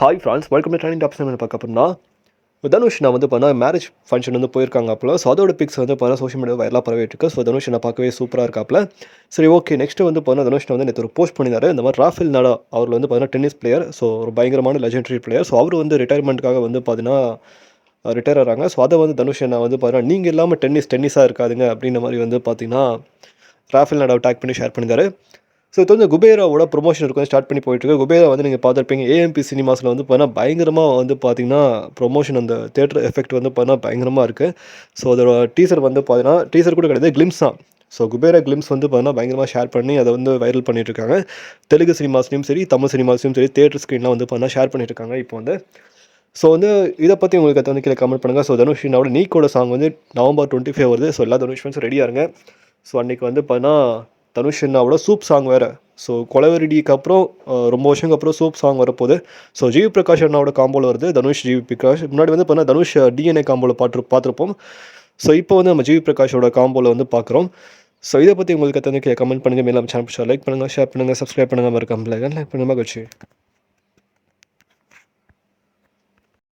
Hi friends welcome to training tops என்ன பார்க்க அப்படின்னா தனுஷ் நான் வந்து பண்ணால் மேரேஜ் ஃபங்க்ஷன் வந்து போயிருக்காங்க அப்போ ஸோ அதோட பிக்ஸ் வந்து பார்த்தா சோஷியல் மீடியா வைரலாக பரவிட்டு இருக்கு. ஸோ தனுஷ் நான் பார்க்கவே சூப்பராக இருக்காப்ல. சரி ஓகே நெக்ஸ்ட் வந்து பண்ணால் தனுஷ் வந்து நேற்று ஒரு போஸ்ட் பண்ணியிருந்தாரு. இந்த மாதிரி ராஃபேல் நடா அவர் வந்து பார்த்தீங்கன்னா டென்னிஸ் பிளேயர் ஸோ ஒரு பயங்கரமான லெஜெண்டரி பிளேயர் ஸோ அவர் வந்து ரிட்டையர்மெண்ட்டுக்காக வந்து பார்த்தீங்கன்னா ரிட்டையர் ஆகிறாங்க ஸோ அதை வந்து தனுஷ் நான் வந்து பார்த்தீங்கன்னா நீங்கள் இல்லாமல் டென்னிஸ் டென்னிஸாக இருக்காதுங்க அப்படின்ற மாதிரி வந்து பார்த்தீங்கன்னா ராஃபேல் நடாவை டேக் பண்ணி ஷேர் பண்ணியிருந்தாரு. ஸோ இது வந்து குபேராவோட ப்ரொமோஷன் இருக்கும். ஸ்டார்ட் பண்ணி போயிட்டுருக்கு. குபேரா வந்து நீங்கள் பார்த்துருப்பீங்க. ஏஎம்பி சினிமாஸில் வந்து பார்த்தீங்கன்னா பயங்கரமாக வந்து பார்த்தீங்கன்னா ப்ரொமோஷன் அந்த தேட்டர் எஃபெக்ட் வந்து பார்த்தீங்கன்னா பயங்கரமாக இருக்குது ஸோ அதோட டீசர் வந்து பார்த்தீங்கன்னா டீசர் கூட கிடையாது கிளிம்ஸ் தான். ஸோ குபேரா கிளிம்ஸ் வந்து பார்த்தீங்கன்னா பயங்கரமாக ஷேர் பண்ணி அதை வந்து வைரல் பண்ணிட்டு இருக்காங்க தெலுங்கு சினிமாஸ்லையும் சரி தமிழ் சினிமாஸ்லையும் சரி தேட்டர் ஸ்க்ரீன்லாம் வந்து பார்த்தீங்கன்னா ஷேர் பண்ணிட்டு இருக்காங்க இப்போ வந்து. ஸோ வந்து இதை பற்றி உங்களுக்கு வந்து கீழே கமெண்ட் பண்ணுங்கள் ஸோ தனுஷ் என்னோட நீக்கோட சாங் வந்து நவம்பர் டுவெண்ட்டி ஃபைவ் வருது. ஸோ எல்லா தனுஷ் ஃபேன்ஸ் ரெடியாக இருங்க. ஸோ அன்றைக்கி வந்து பார்த்தீங்கன்னா தனுஷ் அண்ணாவோட சூப் சாங் வேறு. ஸோ கொலவெரிடிக்கு அப்புறம் ரொம்ப வருஷங்க அப்புறம் சூப் சாங் வரப்போகுது. ஸோ ஜிவி பிரகாஷ் அண்ணாவோட காம்போவில் வருது தனுஷ் ஜிவி பிரகாஷ். முன்னாடி வந்து பார்த்தீங்கன்னா தனுஷ் டிஎன்ஏ காம்போவில் பார்த்து பார்த்துருப்போம். ஸோ இப்போ வந்து நம்ம ஜிவி பிரகாஷோட காம்போவில் வந்து பார்க்குறோம். ஸோ இதை பற்றி உங்களுக்கு வந்து கமெண்ட் பண்ணுங்கள் மேலும் சேனல் லைக் பண்ணுங்கள் ஷேர் பண்ணுங்கள் சப்ஸ்கிரைப் பண்ணுங்கள் மறக்காமல் லைக் பண்ணுங்கள் மகிழ்ச்சி.